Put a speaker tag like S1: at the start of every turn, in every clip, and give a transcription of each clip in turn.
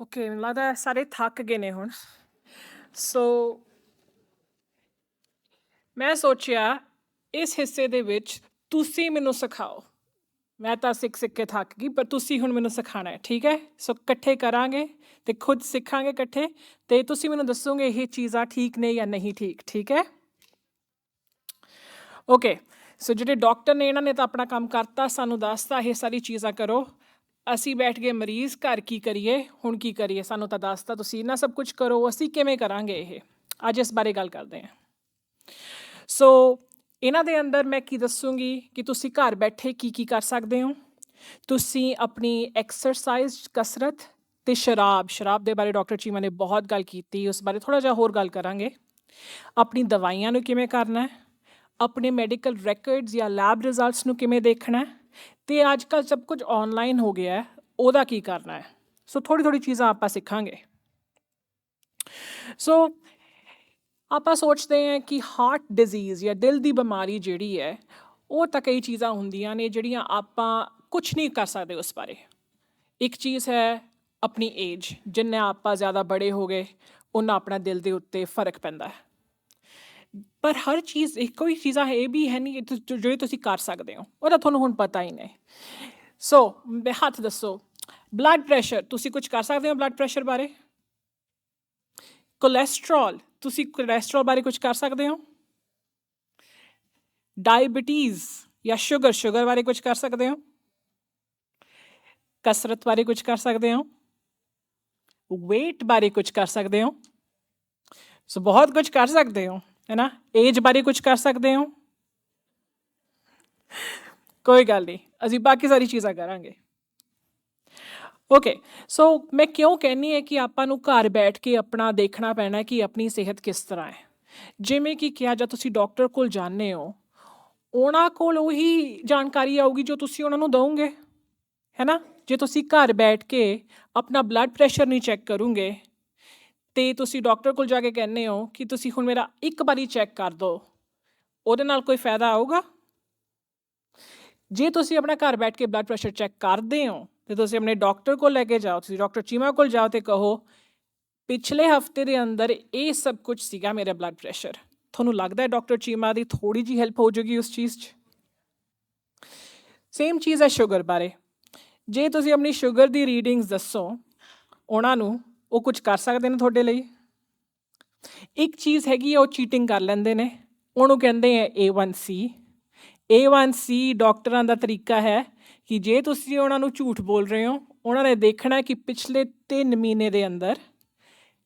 S1: Okay ਮੈਨੂੰ ਲੱਗਦਾ ਸਾਰੇ ਥੱਕ ਗਏ ਨੇ ਹੁਣ। ਸੋ ਮੈਂ ਸੋਚਿਆ, ਇਸ ਹਿੱਸੇ ਦੇ ਵਿੱਚ ਤੁਸੀਂ ਮੈਨੂੰ ਸਿਖਾਓ। ਮੈਂ ਤਾਂ ਸਿੱਖ ਸਿੱਖ ਕੇ ਥੱਕ ਗਈ, ਪਰ ਤੁਸੀਂ ਹੁਣ ਮੈਨੂੰ ਸਿਖਾਣਾ ਹੈ, ਠੀਕ ਹੈ? ਸੋ ਇਕੱਠੇ ਕਰਾਂਗੇ ਤੇ ਖੁਦ ਸਿੱਖਾਂਗੇ ਇਕੱਠੇ ਤੇ ਤੁਸੀਂ ਮੈਨੂੰ ਦੱਸੋਗੇ ਇਹ ਚੀਜ਼ਾਂ ਠੀਕ ਨੇ ਜਾਂ ਨਹੀਂ ਠੀਕ ਠੀਕ ਹੈ? ਓਕੇ ਸੋ ਜਿਹੜੇ ਡਾਕਟਰ ਨੇ, ਇਹਨਾਂ ਨੇ ਤਾਂ ਆਪਣਾ ਕੰਮ ਕਰਤਾ, ਸਾਨੂੰ ਦੱਸਤਾ, ਇਹ ਸਾਰੀ ਚੀਜ਼ਾਂ ਕਰੋ। ਅਸੀਂ ਬੈਠ ਗਏ ਮਰੀਜ਼, ਘਰ ਕੀ ਕਰੀਏ, ਹੁਣ ਕੀ ਕਰੀਏ? ਸਾਨੂੰ ਤਾਂ ਦੱਸਤਾ ਤੁਸੀਂ ਇਹਨਾਂ ਸਭ ਕੁਝ ਕਰੋ, ਅਸੀਂ ਕਿਵੇਂ ਕਰਾਂਗੇ ਇਹ? ਅੱਜ ਇਸ ਬਾਰੇ ਗੱਲ ਕਰਦੇ ਹਾਂ। ਸੋ ਇਹਨਾਂ ਦੇ ਅੰਦਰ ਮੈਂ ਕੀ ਦੱਸੂਗੀ ਕਿ ਤੁਸੀਂ ਘਰ ਬੈਠੇ ਕੀ ਕੀ ਕਰ ਸਕਦੇ ਹੋ? ਤੁਸੀਂ ਆਪਣੀ ਐਕਸਰਸਾਈਜ਼ ਕਸਰਤ ਤੇ ਸ਼ਰਾਬ ਸ਼ਰਾਬ ਦੇ ਬਾਰੇ ਡਾਕਟਰ ਚੀਮਾ ਨੇ ਬਹੁਤ ਗੱਲ ਕੀਤੀ, ਉਸ ਬਾਰੇ ਥੋੜਾ ਜਿਹਾ ਹੋਰ ਗੱਲ ਕਰਾਂਗੇ। ਆਪਣੀ ਦਵਾਈਆਂ ਨੂੰ ਕਿਵੇਂ ਕਰਨਾ ਹੈ? ਆਪਣੇ ਮੈਡੀਕਲ ਰੈਕੋਰਡਸ ਜਾਂ ਲੈਬ ਰਿਜ਼ਲਟਸ ਨੂੰ ਕਿਵੇਂ ਦੇਖਣਾ ਹੈ? ਤੇ ਅੱਜ ਕੱਲ ਸਭ ਕੁਝ ਆਨਲਾਈਨ ਹੋ ਗਿਆ ਹੈ, ਉਹਦਾ ਕੀ ਕਰਨਾ ਹੈ? ਸੋ ਥੋੜੀ ਥੋੜੀ ਚੀਜ਼ਾਂ ਆਪਾਂ ਸਿੱਖਾਂਗੇ। ਸੋ ਆਪਾਂ ਸੋਚਦੇ ਹਾਂ ਕਿ ਹਾਰਟ ਡਿਜ਼ੀਜ਼ ਜਾਂ ਦਿਲ ਦੀ ਬਿਮਾਰੀ ਜਿਹੜੀ ਹੈ, ਉਹ ਤਾਂ ਕਈ ਚੀਜ਼ਾਂ ਹੁੰਦੀਆਂ ਨੇ ਜਿਹੜੀਆਂ ਆਪਾਂ ਕੁਝ ਨਹੀਂ ਕਰ ਸਕਦੇ ਉਸ ਬਾਰੇ। ਇੱਕ ਚੀਜ਼ ਹੈ ਆਪਣੀ ਏਜ ਜਿੰਨੇ ਆਪਾਂ ਜ਼ਿਆਦਾ ਬੜੇ ਹੋ ਗਏ ਉਹਨਾਂ ਆਪਣਾ ਦਿਲ ਦੇ ਉੱਤੇ ਫ਼ਰਕ ਪੈਂਦਾ ਹੈ। ਪਰ ਹਰ ਚੀਜ਼, ਇੱਕੋ ਹੀ ਚੀਜ਼ਾਂ ਇਹ ਵੀ ਹੈ ਨਹੀਂ ਕਿ ਤੁ- ਜਿਹੜੀ ਤੁਸੀਂ ਕਰ ਸਕਦੇ ਹੋ। ਉਹਦਾ ਤੁਹਾਨੂੰ ਹੁਣ ਪਤਾ ਹੀ ਨਹੀਂ ਸੋ ਬੇ ਹੱਥ ਦੱਸੋ। ਬਲੱਡ ਪ੍ਰੈਸ਼ਰ ਤੁਸੀਂ ਕੁਝ ਕਰ ਸਕਦੇ ਹੋ ਬਲੱਡ ਪ੍ਰੈਸ਼ਰ ਬਾਰੇ? ਕੋਲੇਸਟ੍ਰੋਲ ਤੁਸੀਂ ਕੋਲੇਸਟ੍ਰੋਲ ਬਾਰੇ ਕੁਝ ਕਰ ਸਕਦੇ ਹੋ? ਡਾਇਬੀਟੀਜ਼ ਜਾਂ ਸ਼ੂਗਰ ਸ਼ੂਗਰ ਬਾਰੇ ਕੁਝ ਕਰ ਸਕਦੇ ਹੋ? ਕਸਰਤ ਬਾਰੇ ਕੁਝ ਕਰ ਸਕਦੇ ਹੋ? Weight ਬਾਰੇ ਕੁਝ ਕਰ ਸਕਦੇ ਹੋ? ਸੋ ਬਹੁਤ ਕੁਝ ਕਰ ਸਕਦੇ ਹੋ। ਹੈ ਨਾ? ਏਜ ਬਾਰੇ ਕੁਝ ਕਰ ਸਕਦੇ ਹੋ? ਕੋਈ ਗੱਲ ਨਹੀਂ, ਅਸੀਂ ਬਾਕੀ ਸਾਰੀ ਚੀਜ਼ਾਂ ਕਰਾਂਗੇ। ਓਕੇ ਸੋ ਮੈਂ ਕਿਉਂ ਕਹਿੰਨੀ ਹੈ ਕਿ ਆਪਾਂ ਨੂੰ ਘਰ ਬੈਠ ਕੇ ਆਪਣਾ ਦੇਖਣਾ ਪੈਣਾ ਕਿ ਆਪਣੀ ਸਿਹਤ ਕਿਸ ਤਰ੍ਹਾਂ ਹੈ? ਜਿਵੇਂ ਕਿ ਕਿਹਾ ਜਾਂ ਤੁਸੀਂ ਡਾਕਟਰ ਕੋਲ ਜਾਂਦੇ ਹੋ, ਉਹਨਾਂ ਕੋਲ ਉਹੀ ਜਾਣਕਾਰੀ ਆਊਗੀ ਜੋ ਤੁਸੀਂ ਉਹਨਾਂ ਨੂੰ ਦਿਓਗੇ। ਹੈ ਨਾ? ਜੇ ਤੁਸੀਂ ਘਰ ਬੈਠ ਕੇ ਆਪਣਾ ਬਲੱਡ ਪ੍ਰੈਸ਼ਰ ਨਹੀਂ ਚੈੱਕ ਕਰੋਗੇ ਤੇ ਤੁਸੀਂ ਡਾਕਟਰ ਕੋਲ ਜਾ ਕੇ ਕਹਿੰਦੇ ਹੋ ਕਿ ਤੁਸੀਂ ਹੁਣ ਮੇਰਾ ਇੱਕ ਵਾਰੀ ਚੈੱਕ ਕਰ ਦਿਓ ਉਹਦੇ ਨਾਲ ਕੋਈ ਫਾਇਦਾ ਆਊਗਾ? ਜੇ ਤੁਸੀਂ ਆਪਣਾ ਘਰ ਬੈਠ ਕੇ ਬਲੱਡ ਪ੍ਰੈਸ਼ਰ ਚੈੱਕ ਕਰਦੇ ਹੋ, ਤੇ ਤੁਸੀਂ ਆਪਣੇ ਡਾਕਟਰ ਕੋਲ ਲੈ ਕੇ ਜਾਓ, ਤੁਸੀਂ ਡਾਕਟਰ ਚੀਮਾ ਕੋਲ ਜਾਓ ਤੇ ਕਹੋ, ਪਿਛਲੇ ਹਫ਼ਤੇ ਦੇ ਅੰਦਰ ਇਹ ਸਭ ਕੁਝ ਸੀਗਾ ਮੇਰਾ ਬਲੱਡ ਪ੍ਰੈਸ਼ਰ ਤੁਹਾਨੂੰ ਲੱਗਦਾ ਹੈ ਡਾਕਟਰ ਚੀਮਾ ਦੀ ਥੋੜੀ ਜੀ ਹੈਲਪ ਹੋ ਜਾਊਗੀ ਉਸ ਚੀਜ਼ 'ਚ? ਸੇਮ ਚੀਜ਼ ਹੈ ਸ਼ੂਗਰ ਬਾਰੇ। ਜੇ ਤੁਸੀਂ ਆਪਣੀ ਸ਼ੂਗਰ ਦੀ ਰੀਡਿੰਗਸ ਦੱਸੋ, ਉਹਨਾਂ ਨੂੰ ਉਹ ਕੁਝ ਕਰ ਸਕਦੇ ਨੇ ਤੁਹਾਡੇ ਲਈ? ਇੱਕ ਚੀਜ਼ ਹੈਗੀ ਹੈ, ਉਹ ਚੀਟਿੰਗ ਕਰ ਲੈਂਦੇ ਨੇ। ਉਹਨੂੰ ਕਹਿੰਦੇ ਆ A1C A1C ਡਾਕਟਰਾਂ ਦਾ ਤਰੀਕਾ ਹੈ ਕਿ ਜੇ ਤੁਸੀਂ ਉਹਨਾਂ ਨੂੰ ਝੂਠ ਬੋਲ ਰਹੇ ਹੋ ਉਹਨਾਂ ਨੇ ਦੇਖਣਾ ਕਿ ਪਿਛਲੇ 3 ਮਹੀਨੇ ਦੇ ਅੰਦਰ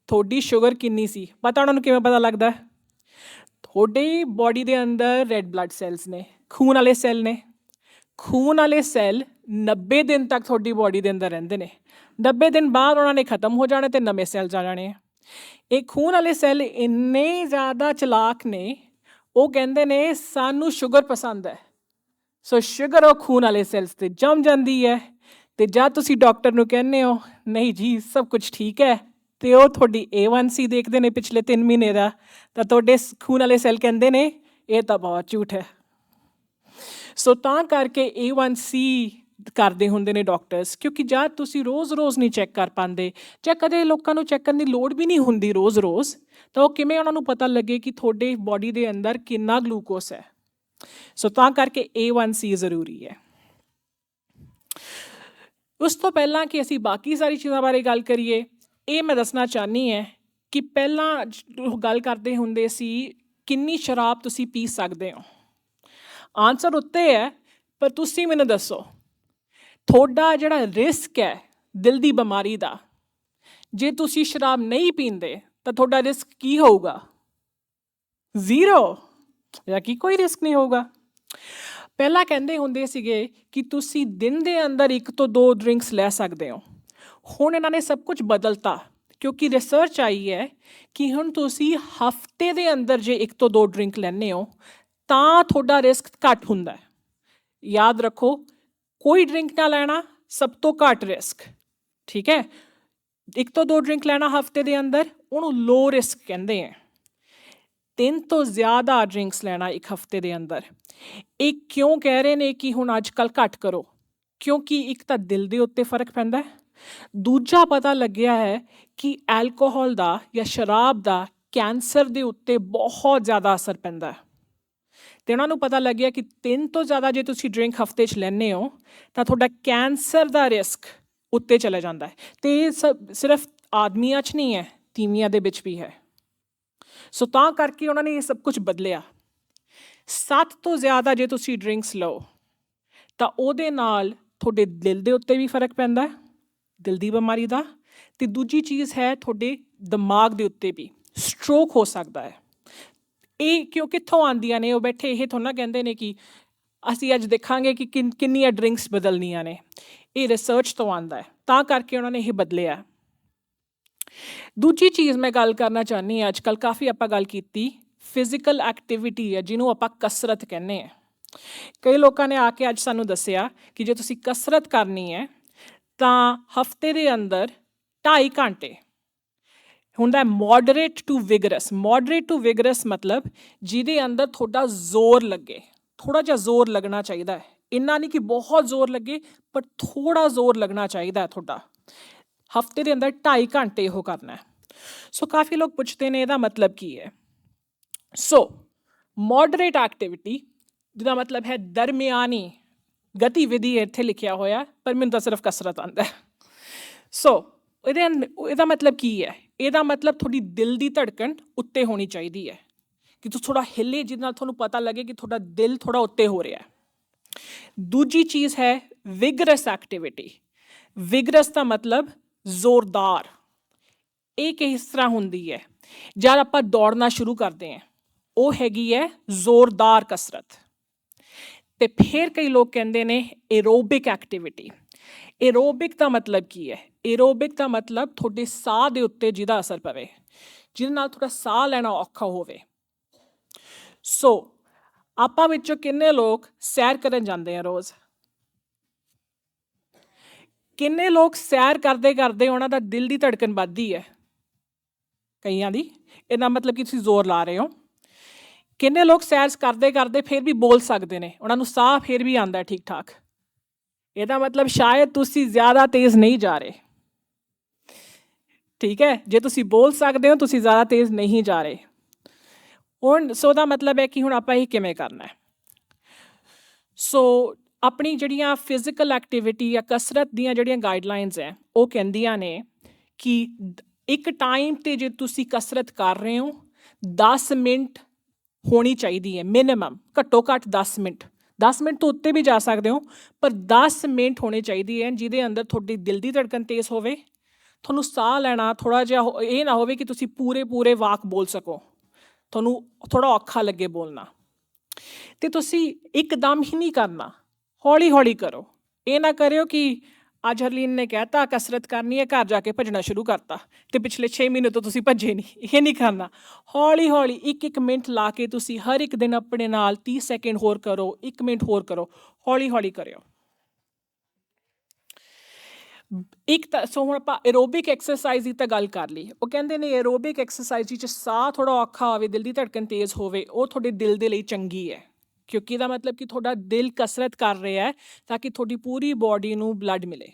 S1: ਤੁਹਾਡੀ ਸ਼ੂਗਰ ਕਿੰਨੀ ਸੀ। ਪਤਾ ਉਹਨਾਂ ਨੂੰ ਕਿਵੇਂ ਪਤਾ ਲੱਗਦਾ? ਹੈ? ਤੁਹਾਡੀ ਬਾਡੀ ਦੇ ਅੰਦਰ ਰੈੱਡ ਬਲੱਡ ਸੈਲਸ ਨੇ ਖੂਨ ਵਾਲੇ ਸੈੱਲ ਨੇ। ਖੂਨ ਵਾਲੇ ਸੈੱਲ 90 ਦਿਨ ਤੱਕ ਤੁਹਾਡੀ ਬਾਡੀ ਦੇ ਅੰਦਰ ਰਹਿੰਦੇ ਨੇ। 90 ਦਿਨ ਬਾਅਦ ਉਹਨਾਂ ਨੇ ਖਤਮ ਹੋ ਜਾਣੇ ਤੇ ਨਵੇਂ ਸੈੱਲ ਆ ਜਾਣੇ ਇਹ ਖੂਨ ਵਾਲੇ ਸੈੱਲ ਇੰਨੇ ਜ਼ਿਆਦਾ ਚਲਾਕ ਨੇ, ਉਹ ਕਹਿੰਦੇ ਨੇ ਸਾਨੂੰ ਸ਼ੂਗਰ ਪਸੰਦ ਹੈ। ਸੋ ਸ਼ੂਗਰ ਉਹ ਖੂਨ ਵਾਲੇ ਸੈੱਲਸ ਤੇ ਜੰਮ ਜਾਂਦੀ ਹੈ ਤੇ ਜਦ ਤੁਸੀਂ ਡਾਕਟਰ ਨੂੰ ਕਹਿੰਦੇ ਹੋ, ਨਹੀਂ ਜੀ, ਸਭ ਕੁਝ ਠੀਕ ਹੈ। ਤੇ ਉਹ ਤੁਹਾਡੀ A1C ਦੇਖਦੇ ਨੇ ਪਿਛਲੇ 3 ਮਹੀਨੇ ਦਾ, ਤਾਂ ਤੁਹਾਡੇ ਸ- ਖੂਨ ਵਾਲੇ ਸੈੱਲ ਕਹਿੰਦੇ ਨੇ, ਇਹ ਤਾਂ ਬਹੁਤ ਝੂਠ ਹੈ। ਸੋ ਤਾਂ ਕਰਕੇ A1C ਕਰਦੇ ਹੁੰਦੇ ਨੇ ਡਾਕਟਰਸ ਕਿਉਂਕਿ ਜਾਂ ਤੁਸੀਂ ਰੋਜ਼-ਰੋਜ਼ ਨਹੀਂ ਚੈੱਕ ਕਰ ਪਾਉਂਦੇ ਜਾਂ ਕਦੇ ਲੋਕਾਂ ਨੂੰ ਚੈੱਕ ਕਰਨ ਦੀ ਲੋੜ ਵੀ ਨਹੀਂ ਹੁੰਦੀ ਰੋਜ਼-ਰੋਜ਼, ਤਾਂ ਉਹ ਕਿਵੇਂ ਉਹਨਾਂ ਨੂੰ ਪਤਾ ਲੱਗੇ ਕਿ ਤੁਹਾਡੇ ਬਾਡੀ ਦੇ ਅੰਦਰ ਕਿੰਨਾ ਗਲੂਕੋਸ ਹੈ? ਸੋ ਤਾਂ ਕਰਕੇ A1C ਜ਼ਰੂਰੀ ਹੈ। ਉਸ ਤੋਂ ਪਹਿਲਾਂ ਕਿ ਅਸੀਂ ਬਾਕੀ ਸਾਰੀ ਚੀਜ਼ਾਂ ਬਾਰੇ ਗੱਲ ਕਰੀਏ, ਇਹ ਮੈਂ ਦੱਸਣਾ ਚਾਹਨੀ ਹੈ ਕਿ ਪਹਿਲਾਂ ਉਹ ਗੱਲ ਕਰਦੇ ਹੁੰਦੇ ਸੀ, ਕਿੰਨੀ ਸ਼ਰਾਬ ਤੁਸੀਂ ਪੀ ਸਕਦੇ ਹੋ? ਆਨਸਰ ਉੱਤੇ ਹੈ, ਪਰ ਤੁਸੀਂ ਮੈਨੂੰ ਦੱਸੋ ਤੁਹਾਡਾ ਜਿਹੜਾ ਰਿਸਕ ਹੈ ਦਿਲ ਦੀ ਬਿਮਾਰੀ ਦਾ, ਜੇ ਤੁਸੀਂ ਸ਼ਰਾਬ ਨਹੀਂ ਪੀਂਦੇ, ਤਾਂ ਤੁਹਾਡਾ ਰਿਸਕ ਕੀ ਹੋਊਗਾ? ਜ਼ੀਰੋ! ਜਾਂ ਕੀ ਕੋਈ ਰਿਸਕ ਨਹੀਂ ਹੋਊਗਾ? ਪਹਿਲਾਂ ਕਹਿੰਦੇ ਹੁੰਦੇ ਸੀਗੇ ਕਿ ਤੁਸੀਂ ਦਿਨ ਦੇ ਅੰਦਰ ਇੱਕ ਤੋਂ ਦੋ ਡਰਿੰਕਸ ਲੈ ਸਕਦੇ ਹੋ। ਹੁਣ ਇਹਨਾਂ ਨੇ ਸਭ ਕੁਝ ਬਦਲਤਾ, ਕਿਉਂਕਿ ਰਿਸਰਚ ਆਈ ਹੈ ਕਿ ਹੁਣ ਤੁਸੀਂ ਹਫ਼ਤੇ ਦੇ ਅੰਦਰ ਜੇ ਇੱਕ ਤੋਂ ਦੋ ਡਰਿੰਕ ਲੈਂਦੇ ਹੋ, ਤਾਂ ਤੁਹਾਡਾ ਰਿਸਕ ਘੱਟ ਹੁੰਦਾ ਹੈ। ਯਾਦ ਰੱਖੋ ਕੋਈ ਡਰਿੰਕ ਨਾ ਲੈਣਾ, ਸਭ ਤੋਂ ਘੱਟ ਰਿਸਕ ਠੀਕ ਹੈ? ਇੱਕ ਤੋਂ ਦੋ ਡਰਿੰਕ ਲੈਣਾ ਹਫ਼ਤੇ ਦੇ ਅੰਦਰ, ਉਹਨੂੰ ਲੋ ਰਿਸਕ ਕਹਿੰਦੇ ਆ ਤਿੰਨ ਤੋਂ ਜ਼ਿਆਦਾ ਡਰਿੰਕਸ ਲੈਣਾ ਇੱਕ ਹਫ਼ਤੇ ਦੇ ਅੰਦਰ। ਇਹ ਕਿਉਂ ਕਹਿ ਰਹੇ ਨੇ ਕਿ ਹੁਣ ਅੱਜ ਕੱਲ ਘੱਟ ਕਰੋ? ਕਿਉਂਕਿ ਇੱਕ ਤਾਂ ਦਿਲ ਦੇ ਉੱਤੇ ਫ਼ਰਕ ਪੈਂਦਾ ਹੈ। ਦੂਜਾ ਪਤਾ ਲੱਗਿਆ ਹੈ ਕਿ ਐਲਕੋਹਲ ਦਾ ਜਾਂ ਸ਼ਰਾਬ ਦਾ ਕੈਂਸਰ ਦੇ ਉੱਤੇ ਬਹੁਤ ਜ਼ਿਆਦਾ ਅਸਰ ਪੈਂਦਾ ਹੈ। ਤੇ ਉਹਨਾਂ ਨੂੰ ਪਤਾ ਲੱਗਿਆ ਕਿ ਤਿੰਨ ਤੋਂ ਜ਼ਿਆਦਾ ਜੇ ਤੁਸੀਂ ਡਰਿੰਕ ਹਫ਼ਤੇ 'ਚ ਲੈਂਦੇ ਹੋ, ਤਾਂ ਤੁਹਾਡਾ ਕੈਂਸਰ ਦਾ ਰਿਸਕ ਉੱਤੇ ਚਲਾ ਜਾਂਦਾ ਹੈ। ਤੇ ਇਹ ਸਭ ਸਿਰਫ ਆਦਮੀਆਂ 'ਚ ਨਹੀਂ ਹੈ, ਤੀਵੀਆਂ ਦੇ ਵਿੱਚ ਵੀ ਹੈ। ਸੋ ਤਾਂ ਕਰਕੇ ਉਹਨਾਂ ਨੇ ਇਹ ਸਭ ਕੁਝ ਬਦਲਿਆ। ਸੱਤ ਤੋਂ ਜ਼ਿਆਦਾ ਜੇ ਤੁਸੀਂ ਡਰਿੰਕਸ ਲਓ, ਤਾਂ ਉਹਦੇ ਨਾਲ ਤੁਹਾਡੇ ਦਿਲ ਦੇ ਉੱਤੇ ਵੀ ਫ਼ਰਕ ਪੈਂਦਾ ਹੈ, ਦਿਲ ਦੀ ਬਿਮਾਰੀ ਦਾ, ਤੇ ਦੂਜੀ ਚੀਜ਼ ਹੈ ਤੁਹਾਡੇ ਦਿਮਾਗ ਦੇ ਉੱਤੇ ਵੀ। ਸਟ੍ਰੋਕ ਹੋ ਸਕਦਾ ਹੈ। ਇਹ ਕਿਉਂ ਕਿੱਥੋਂ ਆਉਂਦੀਆਂ ਨੇ? ਉਹ ਬੈਠੇ ਇਹ ਥੋੜਾ ਕਹਿੰਦੇ ਨੇ ਕਿ ਅਸੀਂ ਅੱਜ ਦੇਖਾਂਗੇ ਕਿ ਕਿੰਨ- ਕਿੰਨੀਆਂ ਡਰਿੰਕਸ ਬਦਲਣੀਆਂ ਨੇ। ਇਹ ਰਿਸਰਚ ਤੋਂ ਆਉਂਦਾ ਹੈ। ਤਾਂ ਕਰਕੇ ਉਹਨਾਂ ਨੇ ਇਹ ਬਦਲਿਆ। ਦੂਜੀ ਚੀਜ਼ ਮੈਂ ਗੱਲ ਕਰਨਾ ਚਾਹਨੀ ਹਾਂ ਅੱਜ ਕੱਲ ਕਾਫੀ ਆਪਾਂ ਗੱਲ ਕੀਤੀ ਫਿਜ਼ੀਕਲ ਐਕਟੀਵਿਟੀ ਹੈ, ਜਿਹਨੂੰ ਆਪਾਂ ਕਸਰਤ ਕਹਿੰਦੇ ਆ ਕਈ ਲੋਕਾਂ ਨੇ ਆ ਕੇ ਅੱਜ ਸਾਨੂੰ ਦੱਸਿਆ ਕਿ ਜੇ ਤੁਸੀਂ ਕਸਰਤ ਕਰਨੀ ਹੈ, ਤਾਂ ਹਫ਼ਤੇ ਦੇ ਅੰਦਰ 2.5 ਘੰਟੇ ਹੁੰਦਾ moderate to vigorous moderate to vigorous ਮਤਲਬ ਜਿਹਦੇ ਅੰਦਰ ਤੁਹਾਡਾ ਜ਼ੋਰ ਲੱਗੇ। ਥੋੜਾ ਜਿਹਾ ਜ਼ੋਰ ਲੱਗਣਾ ਚਾਹੀਦਾ ਹੈ। ਇੰਨਾ ਨਹੀਂ ਕਿ ਬਹੁਤ ਜ਼ੋਰ ਲੱਗੇ, ਪਰ ਥੋੜਾ ਜ਼ੋਰ ਲੱਗਣਾ ਚਾਹੀਦਾ ਹੈ ਤੁਹਾਡਾ। ਹਫ਼ਤੇ ਦੇ ਅੰਦਰ 2.5 ਘੰਟੇ ਉਹ ਕਰਨਾ ਹੈ। ਸੋ ਕਾਫੀ ਲੋਕ ਪੁੱਛਦੇ ਨੇ ਇਹਦਾ ਮਤਲਬ ਕੀ ਹੈ। ਸੋ ਮੋਡਰੇਟ ਐਕਟੀਵਿਟੀ ਜਿਹਦਾ ਮਤਲਬ ਹੈ ਦਰਮਿਆਨੀ ਗਤੀਵਿਧੀ ਇੱਥੇ ਲਿਖਿਆ ਹੋਇਆ, ਪਰ ਮੈਨੂੰ ਤਾਂ ਸਿਰਫ ਕਸਰਤ ਆਉਂਦਾ ਹੈ। ਸੋ ਇਹਦੇ ਅੰਦ- ਇਹਦਾ ਮਤਲਬ ਕੀ ਹੈ? ਇਹਦਾ ਮਤਲਬ ਤੁਹਾਡੀ ਦਿਲ ਦੀ ਧੜਕਣ ਉੱਤੇ ਹੋਣੀ ਚਾਹੀਦੀ ਹੈ। ਕਿ ਤੁਸੀਂ ਥੋੜਾ ਹਿੱਲੇ, ਜਿਹਦੇ ਨਾਲ ਤੁਹਾਨੂੰ ਪਤਾ ਲੱਗੇ ਕਿ ਤੁਹਾਡਾ ਦਿਲ ਥੋੜਾ ਉੱਤੇ ਹੋ ਰਿਹਾ ਹੈ। ਦੂਜੀ ਚੀਜ਼ ਹੈ ਵਿਗਰਸ ਐਕਟੀਵਿਟੀ ਵਿਗਰਸ ਦਾ ਮਤਲਬ ਜ਼ੋਰਦਾਰ। ਇਹ ਕਿਸ ਤਰ੍ਹਾਂ ਹੁੰਦੀ ਹੈ? ਜਦ ਆਪਾਂ ਦੌੜਨਾ ਸ਼ੁਰੂ ਕਰਦੇ ਹਾਂ, ਉਹ ਹੈਗੀ ਹੈ ਜ਼ੋਰਦਾਰ ਕਸਰਤ। ਤੇ ਫਿਰ ਕਈ ਲੋਕ ਕਹਿੰਦੇ ਨੇ ਐਰੋਬਿਕ ਐਕਟੀਵਿਟੀ ਐਰੋਬਿਕ ਦਾ ਮਤਲਬ ਕੀ ਹੈ? ਐਰੋਬਿਕ ਦਾ ਮਤਲਬ ਤੁਹਾਡੇ ਸਾਹ ਦੇ ਉੱਤੇ ਜਿਹਦਾ ਅਸਰ ਪਵੇ, ਜਿਹਦੇ ਨਾਲ ਤੁਹਾਡਾ ਸਾਹ ਲੈਣਾ ਔਖਾ ਹੋਵੇ। ਸੋ ਆਪਾਂ ਵਿੱਚੋਂ ਕਿੰਨੇ ਲੋਕ ਸੈਰ ਕਰਨ ਜਾਂਦੇ ਆ ਰੋਜ਼? ਕਿੰਨੇ ਲੋਕ ਸੈਰ ਕਰਦੇ ਕਰਦੇ ਉਹਨਾਂ ਦਾ ਦਿਲ ਦੀ ਧੜਕਨ ਵੱਧਦੀ ਹੈ? ਕਈਆਂ ਦੀ। ਇਹਦਾ ਮਤਲਬ ਕਿ ਤੁਸੀਂ ਜ਼ੋਰ ਲਾ ਰਹੇ ਹੋ। ਕਿੰਨੇ ਲੋਕ ਸੈਰ ਕਰਦੇ ਕਰਦੇ ਫਿਰ ਵੀ ਬੋਲ ਸਕਦੇ ਨੇ, ਉਹਨਾਂ ਨੂੰ ਸਾਹ ਫਿਰ ਵੀ ਆਉਂਦਾ ਠੀਕ ਠਾਕ ਇਹਦਾ ਮਤਲਬ ਸ਼ਾਇਦ ਤੁਸੀਂ ਜ਼ਿਆਦਾ ਤੇਜ਼ ਨਹੀਂ ਜਾ ਰਹੇ। ਠੀਕ ਹੈ? ਜੇ ਤੁਸੀਂ ਬੋਲ ਸਕਦੇ ਹੋ, ਤੁਸੀਂ ਜ਼ਿਆਦਾ ਤੇਜ਼ ਨਹੀਂ ਜਾ ਰਹੇ। ਹੁਣ ਸੋ ਦਾ ਮਤਲਬ ਹੈ ਕਿ ਹੁਣ ਆਪਾਂ ਇਹ ਕਿਵੇਂ ਕਰਨਾ ਹੈ? ਸੋ ਆਪਣੀ ਜਿਹੜੀਆਂ ਫਿਜ਼ੀਕਲ ਐਕਟੀਵਿਟੀ ਜਾਂ ਕਸਰਤ ਦੀਆਂ ਜਿਹੜੀਆਂ ਗਾਈਡਲਾਈਨਸ ਹੈ, ਉਹ ਕਹਿੰਦੀਆਂ ਨੇ ਕਿ ਇੱਕ ਟਾਈਮ ਤੇ ਜੇ ਤੁਸੀਂ ਕਸਰਤ ਕਰ ਰਹੇ ਹੋ 10 ਮਿੰਟ ਹੋਣੀ ਚਾਹੀਦੀ ਹੈ ਮਿਨੀਮਮ ਘੱਟੋ ਘੱਟ 10 ਮਿੰਟ। 10 ਮਿੰਟ ਤੋਂ ਉੱਤੇ ਵੀ ਜਾ ਸਕਦੇ ਹੋ, ਪਰ 10 ਮਿੰਟ ਹੋਣੇ ਚਾਹੀਦੀ ਹੈ ਜਿਹਦੇ ਅੰਦਰ ਤੁਹਾਡੀ ਦਿਲ ਦੀ ਧੜਕਣ ਤੇਜ਼ ਹੋਵੇ। ਤੁਹਾਨੂੰ ਸਾਹ ਲੈਣਾ ਥੋੜਾ ਜਿਹਾ ਹੋ- ਇਹ ਨਾ ਹੋਵੇ ਕਿ ਤੁਸੀਂ ਪੂਰੇ ਪੂਰੇ ਵਾਕ ਬੋਲ ਸਕੋ। ਤੁਹਾਨੂੰ ਥੋੜਾ ਔਖਾ ਲੱਗੇ ਬੋਲਣਾ। ਤੇ ਤੁਸੀਂ ਇੱਕਦਮ ਹੀ ਨਹੀਂ ਕਰਨਾ। ਹੌਲੀ ਹੌਲੀ ਕਰੋ। ਇਹ ਨਾ ਕਰਿਓ ਕਿ ਅੱਜ ਹਰਲੀਨ ਨੇ ਕਹਿਤਾ ਕਸਰਤ ਕਰਨੀ ਹੈ, ਘਰ ਜਾ ਕੇ ਭੱਜਣਾ ਸ਼ੁਰੂ ਕਰਤਾ ਤੇ ਪਿਛਲੇ 6 ਮਹੀਨੇ ਤੋਂ ਤੁਸੀਂ ਭੱਜੇ ਨਹੀਂ, ਇਹ ਨਹੀਂ ਕਰਨਾ। ਹੌਲੀ ਹੌਲੀ ਇੱਕ ਇੱਕ ਮਿੰਟ ਲਾ ਕੇ ਤੁਸੀਂ ਹਰ ਇੱਕ ਦਿਨ ਆਪਣੇ ਨਾਲ 30 ਸੈਕਿੰਡ ਹੋਰ ਕਰੋ 1 ਮਿੰਟ ਹੋਰ ਕਰੋ ਹੌਲੀ ਹੌਲੀ ਕਰਿਓ। ਇੱਕ ਤਾਂ, ਸੋ ਹੁਣ ਆਪਾਂ ਐਰੋਬਿਕ ਐਕਸਰਸਾਈਜ਼ ਦੀ ਤਾਂ ਗੱਲ ਕਰ ਲਈ। ਉਹ ਕਹਿੰਦੇ ਨੇ ਐਰੋਬਿਕ ਐਕਸਰਸਾਈਜ਼ ਵਿੱਚ ਸਾਹ ਥੋੜਾ ਔਖਾ ਹੋਵੇ ਦਿਲ ਦੀ ਧੜਕਨ ਤੇਜ਼ ਹੋਵੇ, ਉਹ ਤੁਹਾਡੇ ਦਿਲ ਦੇ ਲਈ ਚੰਗੀ ਹੈ। ਕਿਉਂਕਿ ਇਹਦਾ ਮਤਲਬ ਕਿ ਤੁਹਾਡਾ ਦਿਲ ਕਸਰਤ ਕਰ ਰਿਹਾ ਹੈ ਤਾਂ ਕਿ ਤੁਹਾਡੀ ਪੂਰੀ ਬਾਡੀ ਨੂੰ ਬਲੱਡ ਮਿਲੇ।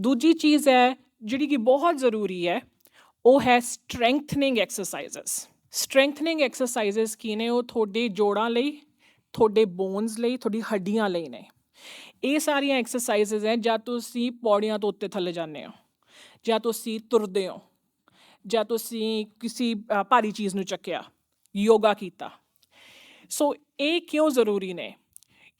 S1: ਦੂਜੀ ਚੀਜ਼ ਹੈ, ਜਿਹੜੀ ਕਿ ਬਹੁਤ ਜ਼ਰੂਰੀ ਹੈ, ਉਹ ਹੈ ਸਟਰੈਂਥਨਿੰਗ ਐਕਸਰਸਾਈਜ਼ਸ ਸਟਰੈਂਥਨਿੰਗ ਐਕਸਰਸਾਈਜ਼ਸ ਕੀ ਨੇ? ਉਹ ਤੁਹਾਡੇ ਜੋੜਾਂ ਲਈ, ਤੁਹਾਡੇ ਬੋਨਸ ਲਈ, ਤੁਹਾਡੀ ਹੱਡੀਆਂ ਲਈ ਨੇ। ਇਹ ਸਾਰੀਆਂ ਐਕਸਰਸਾਈਜ਼ਸ ਹੈ, ਜਾਂ ਤੁਸੀਂ ਪੌੜੀਆਂ ਤੋਂ ਉੱਤੇ ਥੱਲੇ ਜਾਂਦੇ ਹੋ, ਜਾਂ ਤੁਸੀਂ ਤੁਰਦੇ ਹੋ, ਜਾਂ ਤੁਸੀਂ ਕਿਸੇ ਭਾਰੀ ਚੀਜ਼ ਨੂੰ ਚੱਕਿਆ, ਯੋਗਾ ਕੀਤਾ। ਸੋ ਇਹ ਕਿਉਂ ਜ਼ਰੂਰੀ ਨੇ?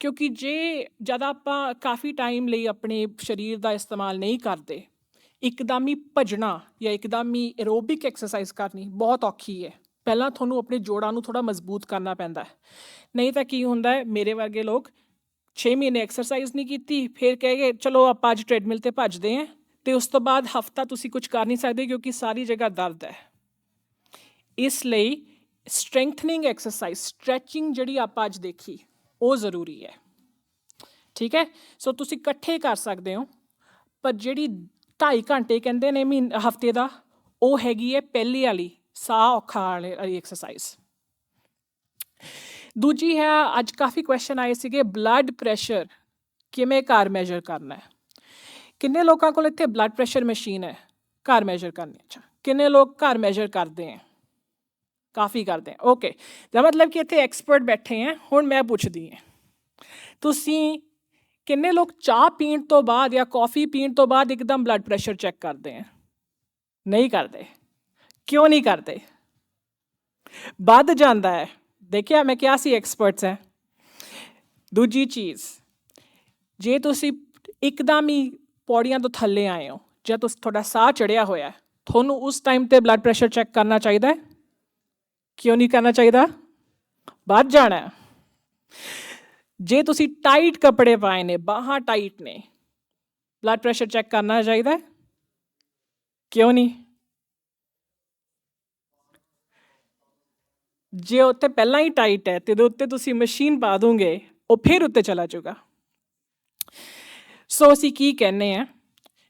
S1: ਕਿਉਂਕਿ ਜੇ ਜਦ ਆਪਾਂ ਕਾਫੀ ਟਾਈਮ ਲਈ ਆਪਣੇ ਸਰੀਰ ਦਾ ਇਸਤੇਮਾਲ ਨਹੀਂ ਕਰਦੇ, ਇੱਕਦਮ ਹੀ ਭਜਣਾ ਜਾਂ ਇੱਕਦਮ ਹੀ ਐਰੋਬਿਕ ਐਕਸਰਸਾਈਜ਼ ਕਰਨੀ ਬਹੁਤ ਔਖੀ ਹੈ। ਪਹਿਲਾਂ ਤੁਹਾਨੂੰ ਆਪਣੇ ਜੋੜਾਂ ਨੂੰ ਥੋੜਾ ਮਜ਼ਬੂਤ ਕਰਨਾ ਪੈਂਦਾ ਹੈ। ਨਹੀਂ ਤਾਂ ਕੀ ਹੁੰਦਾ ਹੈ, ਮੇਰੇ ਵਰਗੇ ਲੋਕ 6 ਮਹੀਨੇ ਐਕਸਰਸਾਈਜ਼ ਨਹੀਂ ਕੀਤੀ, ਫਿਰ ਕਹੇਗੇ ਚਲੋ ਆਪਾਂ ਅੱਜ ਟ੍ਰੈਡਮਿਲ ਤੇ ਭੱਜਦੇ ਹਾਂ ਤੇ ਉਸ ਤੋਂ ਬਾਅਦ ਹਫਤਾ ਤੁਸੀਂ ਕੁਝ ਕਰ ਨਹੀਂ ਸਕਦੇ ਕਿਉਂਕਿ ਸਾਰੀ ਜਗ੍ਹਾ ਦਰਦ ਹੈ। ਇਸ ਲਈ ਸਟਰੈਂਥਨਿੰਗ ਐਕਸਰਸਾਈਜ਼ ਸਟ੍ਰੈਚਿੰਗ ਜਿਹੜੀ ਆਪਾਂ ਅੱਜ ਦੇਖੀ, ਉਹ ਜ਼ਰੂਰੀ ਹੈ। ਠੀਕ ਹੈ? ਸੋ ਤੁਸੀਂ ਇਕੱਠੇ ਕਰ ਸਕਦੇ ਹੋ, ਪਰ ਜਿਹੜੀ 2.5 ਘੰਟੇ ਕਹਿੰਦੇ ਨੇ ਮਹੀਨ, ਹਫ਼ਤੇ ਦਾ, ਉਹ ਹੈਗੀ ਹੈ ਪਹਿਲੀ ਵਾਲੀ, ਸਾਹ ਔਖਾ ਵਾਲੀ ਵਾਲੀ ਐਕਸਰਸਾਈਜ਼ ਦੂਜੀ ਹੈ, ਅੱਜ ਕਾਫੀ ਕੁਐਸਚਨ ਆਏ ਸੀਗੇ ਬਲੱਡ ਪ੍ਰੈਸ਼ਰ ਕਿਵੇਂ ਘਰ ਮੈਜ਼ਰ ਕਰਨਾ ਹੈ? ਕਿੰਨੇ ਲੋਕਾਂ ਕੋਲ ਇੱਥੇ ਬਲੱਡ ਪ੍ਰੈਸ਼ਰ ਮਸ਼ੀਨ ਹੈ ਘਰ ਮੈਜ਼ਰ ਕਰਨੀ ਅੱਛਾ, ਕਿੰਨੇ ਲੋਕ ਘਰ ਮੈਜ਼ਰ ਕਰਦੇ ਹੈ? ਕਾਫੀ ਕਰਦੇ ਹੈ। ਓਕੇ ਦਾ ਮਤਲਬ ਕਿ ਇੱਥੇ ਐਕਸਪਰਟ ਬੈਠੇ ਹੈ। ਹੁਣ ਮੈਂ ਪੁੱਛਦੀ ਹਾਂ, ਤੁਸੀਂ ਕਿੰਨੇ ਲੋਕ ਚਾਹ ਪੀਣ ਤੋਂ ਬਾਅਦ ਜਾਂ ਕਾਫੀ ਪੀਣ ਤੋਂ ਬਾਅਦ ਇੱਕਦਮ ਬਲੱਡ ਪ੍ਰੈਸ਼ਰ ਚੈੱਕ ਕਰਦੇ ਹੈ? ਨਹੀਂ ਕਰਦੇ। ਕਿਉਂ ਨਹੀਂ ਕਰਦੇ? ਵੱਧ ਜਾਂਦਾ ਹੈ। ਦੇਖਿਆ, ਮੈਂ ਕਿਹਾ ਸੀ ਐਕਸਪਰਟਸ ਹੈ। ਦੂਜੀ ਚੀਜ਼, ਜੇ ਤੁਸੀਂ ਇੱਕਦਮ ਹੀ ਪੌੜੀਆਂ ਤੋਂ ਥੱਲੇ ਆਏ ਹੋ ਜਾਂ ਤੁਸੀਂ ਤੁਹਾਡਾ ਸਾਹ ਚੜਿਆ ਹੋਇਆ ਤੁਹਾਨੂੰ ਉਸ ਟਾਈਮ ਤੇ ਬਲੱਡ ਪ੍ਰੈਸ਼ਰ ਚੈੱਕ ਕਰਨਾ ਚਾਹੀਦਾ ਹੈ? ਕਿਉਂ ਨਹੀਂ ਕਰਨਾ ਚਾਹੀਦਾ? ਬਾਹਰ ਜਾਣਾ ਜੇ ਤੁਸੀਂ ਟਾਈਟ ਕੱਪੜੇ ਪਾਏ ਨੇ, ਬਾਹਾਂ ਟਾਈਟ ਨੇ ਬਲੱਡ ਪ੍ਰੈਸ਼ਰ ਚੈੱਕ ਕਰਨਾ ਚਾਹੀਦਾ ਕਿਉਂ ਨਹੀਂ? ਜੇ ਉੱਤੇ ਪਹਿਲਾਂ ਹੀ ਟਾਈਟ ਹੈ ਤੇ ਉਹਦੇ ਉੱਤੇ ਤੁਸੀਂ ਮਸ਼ੀਨ ਪਾ ਦੋਗੇ, ਉਹ ਫਿਰ ਉੱਤੇ ਚਲਾ ਜਾਊਗਾ। ਸੋ ਅਸੀਂ ਕੀ ਕਹਿੰਨੇ ਆ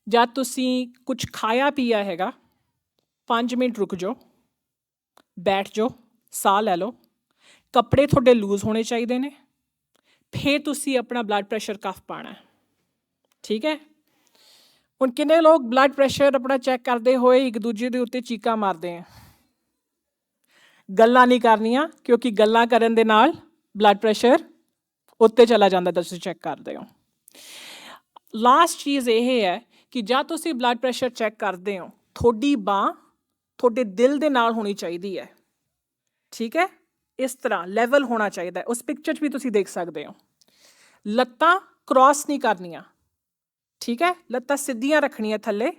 S1: ਜਦ ਤੁਸੀਂ ਕੁਝ ਖਾਇਆ ਪੀਆ ਹੈਗਾ? 5 ਮਿੰਟ ਰੁਕ ਜਾਓ। ਬੈਠ ਜਾਓ, ਸਾਹ ਲੈ ਲਓ। ਕੱਪੜੇ ਤੁਹਾਡੇ ਲੂਜ਼ ਹੋਣੇ ਚਾਹੀਦੇ ਨੇ। ਫਿਰ ਤੁਸੀਂ ਆਪਣਾ ਬਲੱਡ ਪ੍ਰੈਸ਼ਰ ਕਫ ਪਾਣਾ ਠੀਕ ਹੈ? ਹੁਣ ਕਿੰਨੇ ਲੋਕ ਬਲੱਡ ਪ੍ਰੈਸ਼ਰ ਆਪਣਾ ਚੈੱਕ ਕਰਦੇ ਹੋਏ ਇੱਕ ਦੂਜੇ ਦੇ ਉੱਤੇ ਚੀਕਾਂ ਮਾਰਦੇ ਆ? ਗੱਲਾਂ ਨਹੀਂ ਕਰਨੀਆਂ, ਕਿਉਂਕਿ ਗੱਲਾਂ ਕਰਨ ਦੇ ਨਾਲ ਬਲੱਡ ਪ੍ਰੈਸ਼ਰ ਉੱਤੇ ਚਲਾ ਜਾਂਦਾ ਤਾਂ ਤੁਸੀਂ ਚੈੱਕ ਕਰਦੇ ਹੋ। ਲਾਸਟ ਚੀਜ਼ ਇਹ ਹੈ ਕਿ ਜਦ ਤੁਸੀਂ ਬਲੱਡ ਪ੍ਰੈਸ਼ਰ ਚੈੱਕ ਕਰਦੇ ਹੋ, ਤੁਹਾਡੀ ਬਾਹ ਤੁਹਾਡੇ ਦਿਲ ਦੇ ਨਾਲ ਹੋਣੀ ਚਾਹੀਦੀ ਹੈ। ਠੀਕ ਹੈ? ਇਸ ਤਰ੍ਹਾਂ ਲੈਵਲ ਹੋਣਾ ਚਾਹੀਦਾ ਉਸ ਪਿਕਚਰ 'ਚ ਵੀ ਤੁਸੀਂ ਦੇਖ ਸਕਦੇ ਹੋ। ਲੱਤਾਂ ਕ੍ਰਾਸ ਨਹੀਂ ਕਰਨੀਆਂ। ਠੀਕ ਹੈ? ਲੱਤਾਂ ਸਿੱਧੀਆਂ ਰੱਖਣੀਆਂ ਥੱਲੇ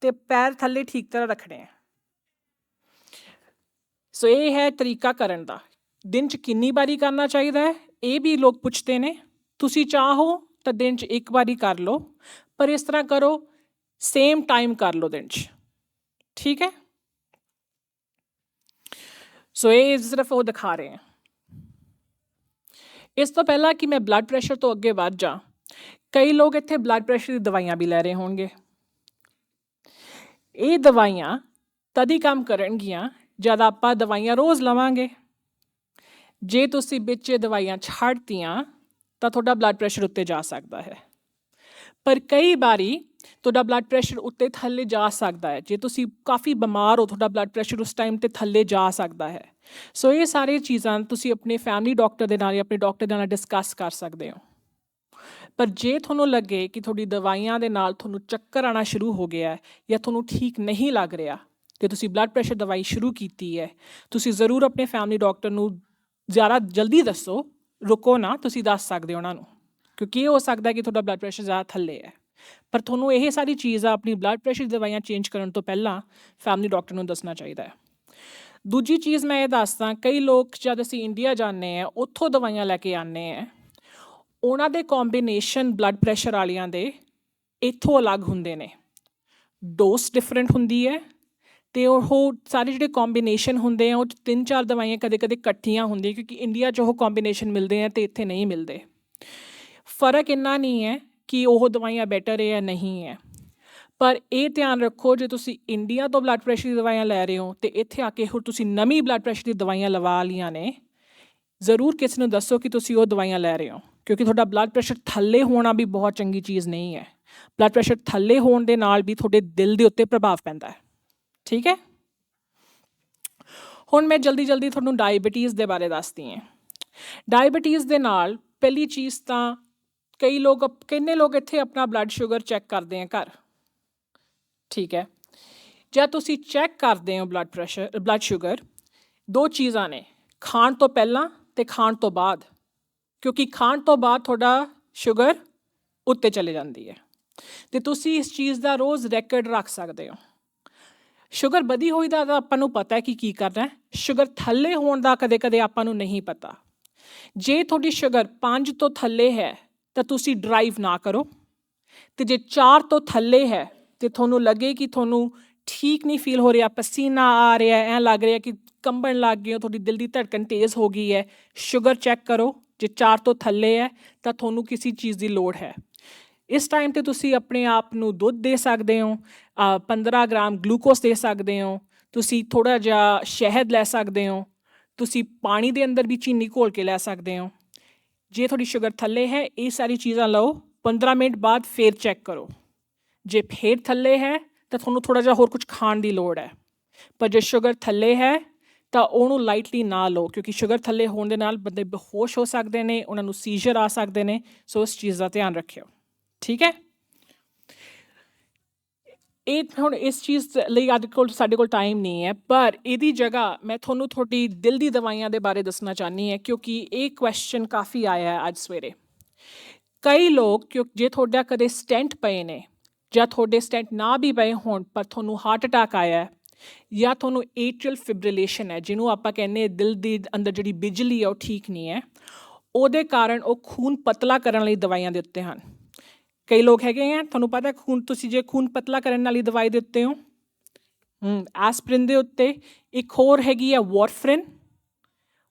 S1: ਤੇ ਪੈਰ ਥੱਲੇ ਠੀਕ ਤਰ੍ਹਾਂ ਰੱਖਣੇ ਆ। ਸੋ ਇਹ ਹੈ ਤਰੀਕਾ ਕਰਨ ਦਾ। ਦਿਨ 'ਚ ਕਿੰਨੀ ਵਾਰੀ ਕਰਨਾ ਚਾਹੀਦਾ ਹੈ? ਇਹ ਵੀ ਲੋਕ ਪੁੱਛਦੇ ਨੇ। ਤੁਸੀਂ ਚਾਹੋ ਤਾਂ ਦਿਨ 'ਚ ਇੱਕ ਵਾਰੀ ਕਰ ਲਓ। ਪਰ ਇਸ ਤਰ੍ਹਾਂ ਕਰੋ ਸੇਮ ਟਾਈਮ ਕਰ ਲਓ ਦਿਨ 'ਚ। ਠੀਕ ਹੈ? ਸੋ ਇਹ ਸਿਰਫ ਉਹ ਦਿਖਾ ਰਹੇ ਹੈ। ਇਸ ਤੋਂ ਪਹਿਲਾਂ ਕਿ ਮੈਂ ਬਲੱਡ ਪ੍ਰੈਸ਼ਰ ਤੋਂ ਅੱਗੇ ਵੱਧ ਜਾ, ਕਈ ਲੋਕ ਇੱਥੇ ਬਲੱਡ ਪ੍ਰੈਸ਼ਰ ਦੀ ਦਵਾਈਆਂ ਵੀ ਲੈ ਰਹੇ ਹੋਣਗੇ। ਇਹ ਦਵਾਈਆਂ ਤਦੀ ਕੰਮ ਕਰਨਗੀਆਂ ਜਦ ਆਪਾਂ ਦਵਾਈਆਂ ਰੋਜ਼ ਲਵਾਂਗੇ। ਜੇ ਤੁਸੀਂ ਵਿੱਚ ਇਹ ਦਵਾਈਆਂ ਛੱਡਤੀਆਂ ਤਾਂ ਤੁਹਾਡਾ ਬਲੱਡ ਪ੍ਰੈਸ਼ਰ ਉੱਤੇ ਜਾ ਸਕਦਾ ਹੈ। ਪਰ ਕਈ ਵਾਰੀ ਤੁਹਾਡਾ ਬਲੱਡ ਪ੍ਰੈਸ਼ਰ ਉੱਤੇ ਥੱਲੇ ਜਾ ਸਕਦਾ ਹੈ। ਜੇ ਤੁਸੀਂ ਕਾਫੀ ਬਿਮਾਰ ਹੋ, ਤੁਹਾਡਾ ਬਲੱਡ ਪ੍ਰੈਸ਼ਰ ਉਸ ਟਾਈਮ ਤੇ ਥੱਲੇ ਜਾ ਸਕਦਾ ਹੈ। ਸੋ ਇਹ ਸਾਰੀਆਂ ਚੀਜ਼ਾਂ ਤੁਸੀਂ ਆਪਣੇ ਫੈਮਿਲੀ ਡਾਕਟਰ ਦੇ ਨਾਲ ਜਾਂ ਆਪਣੇ ਡਾਕਟਰ ਦੇ ਨਾਲ ਡਿਸਕਸ ਕਰ ਸਕਦੇ ਹੋ। ਪਰ ਜੇ ਤੁਹਾਨੂੰ ਲੱਗੇ ਕਿ ਤੁਹਾਡੀ ਦਵਾਈਆਂ ਦੇ ਨਾਲ ਤੁਹਾਨੂੰ ਚੱਕਰ ਆਣਾ ਸ਼ੁਰੂ ਹੋ ਗਿਆ ਹੈ ਜਾਂ ਤੁਹਾਨੂੰ ਠੀਕ ਨਹੀਂ ਲੱਗ ਰਿਹਾ, ਤੇ ਤੁਸੀਂ ਬਲੱਡ ਪ੍ਰੈਸ਼ਰ ਦਵਾਈ ਸ਼ੁਰੂ ਕੀਤੀ ਹੈ, ਤੁਸੀਂ ਜ਼ਰੂਰ ਆਪਣੇ ਫੈਮਿਲੀ ਡਾਕਟਰ ਨੂੰ ਜ਼ਿਆਦਾ ਜਲਦੀ ਦੱਸੋ। ਰੁਕੋ ਨਾ, ਤੁਸੀਂ ਦੱਸ ਸਕਦੇ ਹੋ ਉਹਨਾਂ ਨੂੰ। ਕਿਉਂਕਿ ਇਹ ਹੋ ਸਕਦਾ ਕਿ ਤੁਹਾਡਾ ਬਲੱਡ ਪ੍ਰੈਸ਼ਰ ਜ਼ਿਆਦਾ ਥੱਲੇ ਹੈ। ਪਰ ਤੁਹਾਨੂੰ ਇਹ ਸਾਰੀ ਚੀਜ਼ ਆ, ਆਪਣੀ ਬਲੱਡ ਪ੍ਰੈਸ਼ਰ ਦਵਾਈਆਂ ਚੇਂਜ ਕਰਨ ਤੋਂ ਪਹਿਲਾਂ ਫੈਮਿਲੀ ਡਾਕਟਰ ਨੂੰ ਦੱਸਣਾ ਚਾਹੀਦਾ ਹੈ। ਦੂਜੀ ਚੀਜ਼ ਮੈਂ ਇਹ ਦੱਸਦਾ, ਕਈ ਲੋਕ ਜਦ ਅਸੀਂ ਇੰਡੀਆ ਜਾਂਦੇ ਆ ਉੱਥੋਂ ਦਵਾਈਆਂ ਲੈ ਕੇ ਆਉਂਦੇ ਆ ਉਹਨਾਂ ਦੇ ਕੰਬੀਨੇਸ਼ਨ ਬਲੱਡ ਪ੍ਰੈਸ਼ਰ ਵਾਲਿਆਂ ਦੇ ਇੱਥੋਂ ਅਲੱਗ ਹੁੰਦੇ ਨੇ। ਡੋਸ ਡਿਫਰੈਂਟ ਹੁੰਦੀ ਹੈ ਤੇ ਉਹ ਸਾਰੇ ਜਿਹੜੇ ਕੰਬੀਨੇਸ਼ਨ ਹੁੰਦੇ ਆ, ਉਹ ਤਿੰਨ ਚਾਰ ਦਵਾਈਆਂ ਕਦੇ-ਕਦੇ ਇਕੱਠੀਆਂ ਹੁੰਦੀਆਂ, ਕਿਉਂਕਿ ਇੰਡੀਆ 'ਚ ਉਹ ਕੰਬੀਨੇਸ਼ਨ ਮਿਲਦੇ ਆ ਤੇ ਇੱਥੇ ਨਹੀਂ ਮਿਲਦੇ। ਫ਼ਰਕ ਇੰਨਾ ਨਹੀਂ ਹੈ ਕਿ ਉਹ ਦਵਾਈਆਂ ਬੈਟਰ ਹੈ ਜਾਂ ਨਹੀਂ ਹੈ। ਪਰ ਇਹ ਧਿਆਨ ਰੱਖੋ, ਜੇ ਤੁਸੀਂ ਇੰਡੀਆ ਤੋਂ ਬਲੱਡ ਪ੍ਰੈਸ਼ਰ ਦੀ ਦਵਾਈਆਂ ਲੈ ਰਹੇ ਹੋ, ਤੇ ਇੱਥੇ ਆ ਕੇ ਹੁਣ ਤੁਸੀਂ ਨਵੀਂ ਬਲੱਡ ਪ੍ਰੈਸ਼ਰ ਦੀ ਦਵਾਈਆਂ ਲਵਾ ਲੀਆਂ ਨੇ, ਜ਼ਰੂਰ ਕਿਸੇ ਨੂੰ ਦੱਸੋ ਕਿ ਤੁਸੀਂ ਉਹ ਦਵਾਈਆਂ ਲੈ ਰਹੇ ਹੋ, ਕਿਉਂਕਿ ਤੁਹਾਡਾ ਬਲੱਡ ਪ੍ਰੈਸ਼ਰ ਥੱਲੇ ਹੋਣਾ ਵੀ ਬਹੁਤ ਚੰਗੀ ਚੀਜ਼ ਨਹੀਂ ਹੈ। ਬਲੱਡ ਪ੍ਰੈਸ਼ਰ ਥੱਲੇ ਹੋਣ ਦੇ ਨਾਲ ਵੀ ਤੁਹਾਡੇ ਦਿਲ ਦੇ ਉੱਤੇ ਪ੍ਰਭਾਵ ਪੈਂਦਾ ਹੈ। ਠੀਕ ਹੈ? ਹੁਣ ਮੈਂ ਜਲਦੀ ਜਲਦੀ ਤੁਹਾਨੂੰ ਡਾਇਬੀਟੀਜ਼ ਦੇ ਬਾਰੇ ਦੱਸਦੀ ਹਾਂ। ਡਾਇਬੀਟੀਜ਼ ਦੇ ਨਾਲ ਪਹਿਲੀ ਚੀਜ਼ ਤਾਂ ਕਈ ਲੋਕ ਕਿੰਨੇ ਲੋਕ ਇੱਥੇ ਆਪਣਾ ਬਲੱਡ ਸ਼ੂਗਰ ਚੈੱਕ ਕਰਦੇ ਆ ਘਰ? ਠੀਕ ਹੈ। ਜਦ ਤੁਸੀਂ ਚੈੱਕ ਕਰਦੇ ਹੋ ਬਲੱਡ ਪ੍ਰੈਸ਼ਰ ਬਲੱਡ ਸ਼ੂਗਰ ਦੋ ਚੀਜ਼ਾਂ ਨੇ, ਖਾਣ ਤੋਂ ਪਹਿਲਾਂ ਤੇ ਖਾਣ ਤੋਂ ਬਾਅਦ। ਕਿਉਂਕਿ ਖਾਣ ਤੋਂ ਬਾਅਦ ਤੁਹਾਡਾ ਸ਼ੂਗਰ ਉੱਤੇ ਚਲੇ ਜਾਂਦੀ ਹੈ। ਤੇ ਤੁਸੀਂ ਇਸ ਚੀਜ਼ ਦਾ ਰੋਜ਼ ਰੈਕੋਰਡ ਰੱਖ ਸਕਦੇ ਹੋ। ਸ਼ੂਗਰ ਵਧੀ ਹੋਈ ਦਾ ਤਾਂ ਆਪਾਂ ਨੂੰ ਪਤਾ ਹੈ ਕਿ ਕੀ ਕਰਨਾ ਹੈ। ਸ਼ੂਗਰ ਥੱਲੇ ਹੋਣ ਦਾ ਕਦੇ-ਕਦੇ ਆਪਾਂ ਨੂੰ ਨਹੀਂ ਪਤਾ। ਜੇ ਤੁਹਾਡੀ ਸ਼ੂਗਰ 5 ਤੋਂ ਥੱਲੇ ਹੈ ਤਾਂ ਤੁਸੀਂ ਡਰਾਈਵ ਨਾ ਕਰੋ। ਤੇ ਜੇ 4 ਤੋਂ ਥੱਲੇ ਹੈ ਤੇ ਤੁਹਾਨੂੰ ਲੱਗੇ ਕਿ ਤੁਹਾਨੂੰ ਠੀਕ ਨਹੀਂ ਫੀਲ ਹੋ ਰਿਹਾ ਪਸੀਨਾ ਆ ਰਿਹਾ ਐ ਲੱਗ ਰਿਹਾ ਕਿ ਕੰਬਣ ਲੱਗ ਗਏ ਹੋ ਤੁਹਾਡੀ ਦਿਲ ਦੀ ਧੜਕਣ ਤੇਜ਼ ਹੋ ਗਈ ਹੈ ਸ਼ੂਗਰ ਚੈੱਕ ਕਰੋ ਜੇ 4 ਤੋਂ ਥੱਲੇ ਹੈ ਤਾਂ ਤੁਹਾਨੂੰ ਕਿਸੇ ਚੀਜ਼ ਦੀ ਲੋੜ ਹੈ। ਇਸ ਟਾਈਮ ਤੇ ਤੁਸੀਂ ਆਪਣੇ ਆਪ ਨੂੰ ਦੁੱਧ ਦੇ ਸਕਦੇ ਹੋ ਅ, 15 ਗ੍ਰਾਮ ਗਲੂਕੋਸ ਦੇ ਸਕਦੇ ਹੋ ਤੁਸੀਂ ਥੋੜਾ ਜਿਹਾ ਸ਼ਹਿਦ ਲੈ ਸਕਦੇ ਹੋ ਤੁਸੀਂ ਪਾਣੀ ਦੇ ਅੰਦਰ ਵੀ ਚੀਨੀ ਘੋਲ ਕੇ ਲੈ ਸਕਦੇ ਹੋ। ਜੇ ਤੁਹਾਡੀ ਸ਼ੂਗਰ ਥੱਲੇ ਹੈ, ਇਹ ਸਾਰੀ ਚੀਜ਼ਾਂ ਲਓ 15 ਮਿੰਟ ਬਾਅਦ ਫੇਰ ਚੈੱਕ ਕਰੋ। ਜੇ ਫੇਰ ਥੱਲੇ ਹੈ, ਤਾਂ ਤੁਹਾਨੂੰ ਥੋੜਾ ਜਿਹਾ ਹੋਰ ਕੁਝ ਖਾਣ ਦੀ ਲੋੜ ਹੈ। ਪਰ ਜੇ ਸ਼ੂਗਰ ਥੱਲੇ ਹੈ, ਤਾਂ ਉਹਨੂੰ ਲਾਈਟਲੀ ਨਾ ਲਓ, ਕਿਉਂਕਿ ਸ਼ੂਗਰ ਥੱਲੇ ਹੋਣ ਦੇ ਨਾਲ ਬੰਦੇ ਬੇਹੋਸ਼ ਹੋ ਸਕਦੇ ਨੇ, ਉਹਨਾਂ ਨੂੰ ਸੀਜ਼ਰ ਆ ਸਕਦੇ ਨੇ, ਸੋ ਇਸ ਚੀਜ਼ ਦਾ ਧਿਆਨ ਰੱਖਿਓ। ਠੀਕ ਹੈ? ਇਹ ਹੁਣ ਇਸ ਚੀਜ਼ ਲਈ ਅੱਜ ਕੋਲ ਸਾਡੇ ਕੋਲ ਟਾਈਮ ਨਹੀਂ ਹੈ, ਪਰ ਇਹਦੀ ਜਗ੍ਹਾ ਮੈਂ ਤੁਹਾਨੂੰ ਤੁਹਾਡੀ ਦਿਲ ਦੀ ਦਵਾਈਆਂ ਦੇ ਬਾਰੇ ਦੱਸਣਾ ਚਾਹਨੀ ਹੈ, ਕਿਉਂਕਿ ਇਹ ਕੁਐਸਚਨ ਕਾਫੀ ਆਇਆ ਹੈ ਅੱਜ ਸਵੇਰੇ। ਕਈ ਲੋਕ, ਕਿਉਂ ਜੇ ਤੁਹਾਡਾ ਕਦੇ ਸਟੈਂਟ ਪਏ ਨੇ, ਜਾਂ ਤੁਹਾਡੇ ਸਟੈਂਟ ਨਾ ਵੀ ਪਏ ਹੋਣ, ਪਰ ਤੁਹਾਨੂੰ ਹਾਰਟ ਅਟੈਕ ਆਇਆ ਹੈ, ਜਾਂ ਤੁਹਾਨੂੰ ਏਟਰੀਅਲ ਫਿਬ੍ਰਿਲੇਸ਼ਨ ਹੈ, ਜਿਹਨੂੰ ਆਪਾਂ ਕਹਿੰਦੇ ਦਿਲ ਦੀ ਅੰਦਰ ਜਿਹੜੀ ਬਿਜਲੀ ਹੈ ਉਹ ਠੀਕ ਨਹੀਂ ਹੈ, ਉਹਦੇ ਕਾਰਨ ਉਹ ਖੂਨ ਪਤਲਾ ਕਰਨ ਲਈ ਦਵਾਈਆਂ ਦੇ ਉੱਤੇ ਹਨ। ਕਈ ਲੋਕ ਹੈਗੇ ਆ, ਤੁਹਾਨੂੰ ਪਤਾ ਖੂਨ, ਤੁਸੀਂ ਜੇ ਖੂਨ ਪਤਲਾ ਕਰਨ ਵਾਲੀ ਦਵਾਈ ਦੇ ਉੱਤੇ ਹੋ, ਹੂੰ, ਐਸਪ੍ਰਿਨ ਦੇ ਉੱਤੇ ਇੱਕ ਹੋਰ ਹੈਗੀ ਆ ਵਾਰਫਰਿਨ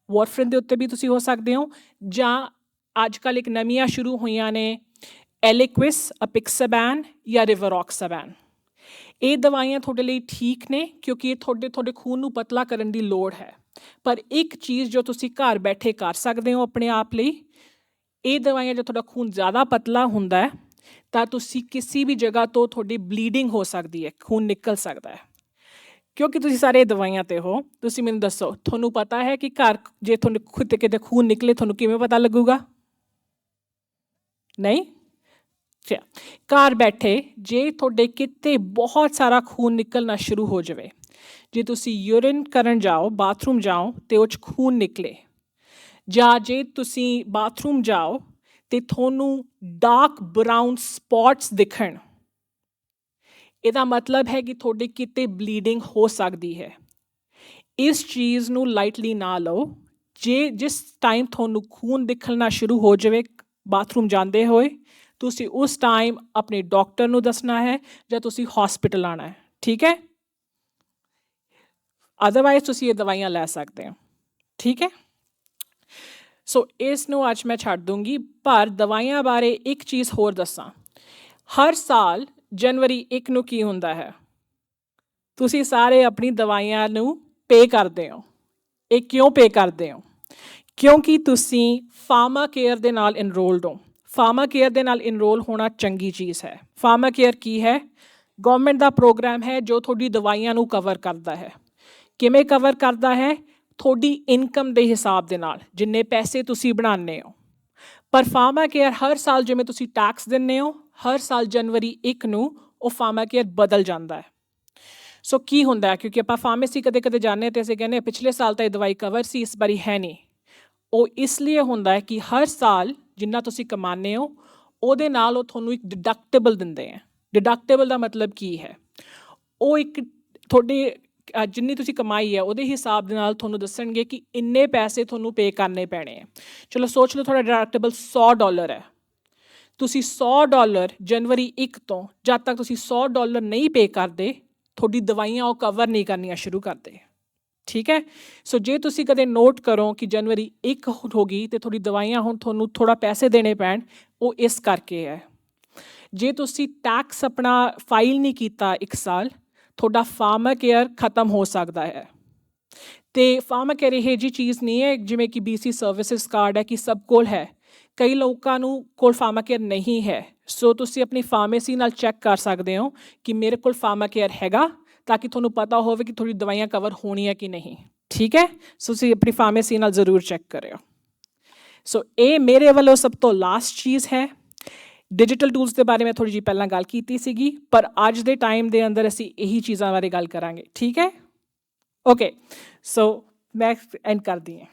S1: ਵਾਰਫਰਿਨ ਦੇ ਉੱਤੇ ਵੀ ਤੁਸੀਂ ਹੋ ਸਕਦੇ ਹੋ, ਜਾਂ ਅੱਜ ਕੱਲ ਇੱਕ ਨਵੀਆਂ ਸ਼ੁਰੂ ਹੋਈਆਂ ਨੇ ਐਲਿਕਵਿਸ ਅਪਿਕਸਬੈਨ ਜਾਂ ਰਿਵਰੋਕਸਬੈਨ ਇਹ ਦਵਾਈਆਂ ਤੁਹਾਡੇ ਲਈ ਠੀਕ ਨੇ, ਕਿਉਂਕਿ ਇਹ ਤੁਹਾਡੇ ਤੁਹਾਡੇ ਖੂਨ ਨੂੰ ਪਤਲਾ ਕਰਨ ਦੀ ਲੋੜ ਹੈ। ਪਰ ਇੱਕ ਚੀਜ਼ ਜੋ ਤੁਸੀਂ ਘਰ ਬੈਠੇ ਕਰ ਸਕਦੇ ਹੋ ਆਪਣੇ ਆਪ ਲਈ, ਇਹ ਦਵਾਈਆਂ ਜੇ ਤੁਹਾਡਾ ਖੂਨ ਜ਼ਿਆਦਾ ਪਤਲਾ ਹੁੰਦਾ ਹੈ ਤਾਂ ਤੁਸੀਂ ਕਿਸੇ ਵੀ ਜਗ੍ਹਾ ਤੋਂ ਤੁਹਾਡੀ ਬਲੀਡਿੰਗ ਹੋ ਸਕਦੀ ਹੈ, ਖੂਨ ਨਿਕਲ ਸਕਦਾ ਹੈ। ਕਿਉਂਕਿ ਤੁਸੀਂ ਸਾਰੇ ਦਵਾਈਆਂ ਤੇ ਹੋ, ਤੁਸੀਂ ਮੈਨੂੰ ਦੱਸੋ, ਤੁਹਾਨੂੰ ਪਤਾ ਹੈ ਕਿ ਘਰ ਜੇ ਤੁਹਾਨੂੰ ਖੁਦ ਕਿਤੇ ਖੂਨ ਨਿਕਲੇ, ਤੁਹਾਨੂੰ ਕਿਵੇਂ ਪਤਾ ਲੱਗੂਗਾ? ਨਹੀਂ? ਚਾ ਘਰ ਬੈਠੇ ਜੇ ਤੁਹਾਡੇ ਕਿਤੇ ਬਹੁਤ ਸਾਰਾ ਖੂਨ ਨਿਕਲਣਾ ਸ਼ੁਰੂ ਹੋ ਜਾਵੇ, ਜੇ ਤੁਸੀਂ ਯੂਰਿਨ ਕਰਨ ਜਾਓ ਬਾਥਰੂਮ ਜਾਓ ਤੇ ਉਹ 'ਚ ਖੂਨ ਨਿਕਲੇ, ਜਾਂ ਜੇ ਤੁਸੀਂ ਬਾਥਰੂਮ ਜਾਓ ਤੇ ਤੁਹਾਨੂੰ ਡਾਰਕ ਬਰਾਊਨ ਸਪੌਟਸ ਦਿਖਣ। ਇਹਦਾ ਮਤਲਬ ਹੈ ਕਿ ਤੁਹਾਡੇ ਕਿਤੇ ਬਲੀਡਿੰਗ ਹੋ ਸਕਦੀ ਹੈ। ਇਸ ਚੀਜ਼ ਨੂੰ ਲਾਈਟਲੀ ਨਾ ਲਓ। ਜੇ ਜਿਸ ਟਾਈਮ ਤੁਹਾਨੂੰ ਖੂਨ ਦਿਖਣਾ ਸ਼ੁਰੂ ਹੋ ਜਾਵੇ ਬਾਥਰੂਮ ਜਾਂਦੇ ਹੋਏ, ਤੁਸੀਂ ਉਸ ਟਾਈਮ ਆਪਣੇ ਡਾਕਟਰ ਨੂੰ ਦੱਸਣਾ ਹੈ ਜਾਂ ਤੁਸੀਂ ਹਸਪੀਟਲ ਆਣਾ ਹੈ। ਠੀਕ ਹੈ? ਅਦਰਵਾਈਜ਼ ਤੁਸੀਂ ਇਹ ਦਵਾਈਆਂ ਲੈ ਸਕਦੇ ਹੋ। ਠੀਕ ਹੈ? ਸੋ ਇਸ ਨੂੰ ਅੱਜ ਮੈਂ ਛੱਡ ਦੂੰਗੀ, ਪਰ ਦਵਾਈਆਂ ਬਾਰੇ ਇੱਕ ਚੀਜ਼ ਹੋਰ ਦੱਸਾਂ। ਹਰ ਸਾਲ ਜਨਵਰੀ 1 ਨੂੰ ਕੀ ਹੁੰਦਾ ਹੈ? ਤੁਸੀਂ ਸਾਰੇ ਆਪਣੀ ਦਵਾਈਆਂ ਨੂੰ ਪੇ ਕਰਦੇ ਹੋ। ਇਹ ਕਿਉਂ ਪੇ ਕਰਦੇ ਹੋ? ਕਿਉਂਕਿ ਤੁਸੀਂ ਫਾਰਮਾ ਕੇਅਰ ਦੇ ਨਾਲ ਇਨਰੋਲਡ ਹੋ। ਫਾਰਮਾ ਕੇਅਰ ਦੇ ਨਾਲ ਇਨਰੋਲ ਹੋਣਾ ਚੰਗੀ ਚੀਜ਼ ਹੈ। ਫਾਰਮਾ ਕੇਅਰ ਕੀ ਹੈ? ਗਵਰਨਮੈਂਟ ਦਾ ਪ੍ਰੋਗਰਾਮ ਹੈ ਜੋ ਤੁਹਾਡੀ ਦਵਾਈਆਂ ਨੂੰ ਕਵਰ ਕਰਦਾ ਹੈ। ਕਿਵੇਂ ਕਵਰ ਕਰਦਾ ਹੈ? ਤੁਹਾਡੀ ਇਨਕਮ ਦੇ ਹਿਸਾਬ ਦੇ ਨਾਲ ਜਿੰਨੇ ਪੈਸੇ ਤੁਸੀਂ ਬਣਾਉਂਦੇ ਹੋ। ਪਰ ਫਾਰਮਾ ਕੇਅਰ ਹਰ ਸਾਲ ਜਿਵੇਂ ਤੁਸੀਂ ਟੈਕਸ ਦਿੰਦੇ ਹੋ, ਹਰ ਸਾਲ ਜਨਵਰੀ 1 ਨੂੰ ਉਹ ਫਾਰਮਾ ਕੇਅਰ ਬਦਲ ਜਾਂਦਾ ਹੈ। ਸੋ ਕੀ ਹੁੰਦਾ ਹੈ? ਕਿਉਂਕਿ ਆਪਾਂ ਫਾਰਮੇਸੀ ਕਦੇ ਕਦੇ ਜਾਂਦੇ ਹਾਂ ਤੇ ਅਸੀਂ ਕਹਿੰਦੇ ਪਿਛਲੇ ਸਾਲ ਤਾਂ ਇਹ ਦਵਾਈ ਕਵਰ ਸੀ, ਇਸ ਵਾਰੀ ਹੈ ਨਹੀਂ। ਉਹ ਇਸ ਲਈ ਹੁੰਦਾ ਹੈ ਕਿ ਹਰ ਸਾਲ ਜਿੰਨਾ ਤੁਸੀਂ ਕਮਾਉਂਦੇ ਹੋ, ਉਹਦੇ ਨਾਲ ਉਹ ਤੁਹਾਨੂੰ ਇੱਕ ਡਿਡਕਟੇਬਲ ਦਿੰਦੇ ਆ ਡਿਡਕਟੇਬਲ ਦਾ ਮਤਲਬ ਕੀ ਹੈ? ਉਹ ਇੱਕ ਤੁਹਾਡੇ ਜਿੰਨੀ ਤੁਸੀਂ ਕਮਾਈ ਹੈ, ਉਹਦੇ ਹਿਸਾਬ ਦੇ ਨਾਲ ਤੁਹਾਨੂੰ ਦੱਸਣਗੇ ਕਿ ਇੰਨੇ ਪੈਸੇ ਤੁਹਾਨੂੰ ਪੇ ਕਰਨੇ ਪੈਣੇ ਆ। ਚਲੋ ਸੋਚ ਲਓ ਤੁਹਾਡਾ ਡਿਡਕਟੇਬਲ 100 ਡਾਲਰ ਹੈ। ਤੁਸੀਂ 100 ਡਾਲਰ ਜਨਵਰੀ 1 ਤੋਂ ਜਦ ਤੱਕ ਤੁਸੀਂ 100 ਡਾਲਰ ਨਹੀਂ ਪੇ ਕਰਦੇ, ਤੁਹਾਡੀ ਦਵਾਈਆਂ ਉਹ ਕਵਰ ਨਹੀਂ ਕਰਨੀਆਂ ਸ਼ੁਰੂ ਕਰਦੇ। ਠੀਕ ਹੈ? ਸੋ ਜੇ ਤੁਸੀਂ ਕਦੇ ਨੋਟ ਕਰੋ ਕਿ ਜਨਵਰੀ 1 ਹੋ ਗਈ ਤੇ ਤੁਹਾਡੀ ਦਵਾਈਆਂ ਹੁਣ ਤੁਹਾਨੂੰ ਥੋੜਾ ਪੈਸੇ ਦੇਣੇ ਪੈਣ, ਉਹ ਇਸ ਕਰਕੇ ਹੈ। ਜੇ ਤੁਸੀਂ ਟੈਕਸ ਆਪਣਾ ਫਾਈਲ ਨਹੀਂ ਕੀਤਾ ਇੱਕ ਸਾਲ ਤੁਹਾਡਾ ਫਾਰਮਾ ਕੇਅਰ ਖਤਮ ਹੋ ਸਕਦਾ ਹੈ। ਤੇ ਫਾਰਮਾਕੇਅਰ ਇਹ ਜੀ ਚੀਜ਼ ਨਹੀਂ ਹੈ, ਜਿਵੇਂ ਕਿ BC ਸਰਵਿਸਿਜ਼ ਕਾਰਡ ਹੈ ਕਿ ਸਭ ਕੋਲ ਹੈ। ਕਈ ਲੋਕਾਂ ਨੂੰ ਕੋਲ ਫਾਰਮਾਕੇਅਰ ਨਹੀਂ ਹੈ। ਸੋ ਤੁਸੀਂ ਆਪਣੀ ਫਾਰਮੇਸੀ ਨਾਲ ਚੈੱਕ ਕਰ ਸਕਦੇ ਹੋ ਕਿ ਮੇਰੇ ਕੋਲ ਫਾਰਮਾ ਕੇਅਰ ਹੈਗਾ ਤਾਂ ਕਿ ਤੁਹਾਨੂੰ ਪਤਾ ਹੋਵੇ ਕਿ ਤੁਹਾਡੀ ਦਵਾਈਆਂ ਕਵਰ ਹੋਣੀਆਂ ਕਿ ਨਹੀਂ। ਠੀਕ ਹੈ? ਸੋ ਤੁਸੀਂ ਆਪਣੀ ਫਾਰਮੇਸੀ ਨਾਲ ਜ਼ਰੂਰ ਚੈੱਕ ਕਰਿਓ। ਸੋ ਇਹ ਮੇਰੇ ਵੱਲੋਂ ਸਭ ਤੋਂ ਲਾਸਟ ਚੀਜ਼ ਹੈ। ਡਿਜੀਟਲ ਟੂਲਸ ਦੇ ਬਾਰੇ ਮੈਂ ਥੋੜੀ ਜਿਹੀ ਪਹਿਲਾਂ ਗੱਲ ਕੀਤੀ ਸੀਗੀ, ਪਰ ਅੱਜ ਦੇ ਟਾਈਮ ਦੇ ਅੰਦਰ ਅਸੀਂ ਇਹੀ ਚੀਜ਼ਾਂ ਬਾਰੇ ਗੱਲ ਕਰਾਂਗੇ, ਠੀਕ ਹੈ? ਓਕੇ ਸੋ ਮੈਂ ਐਂਡ ਕਰਦੀ ਹਾਂ।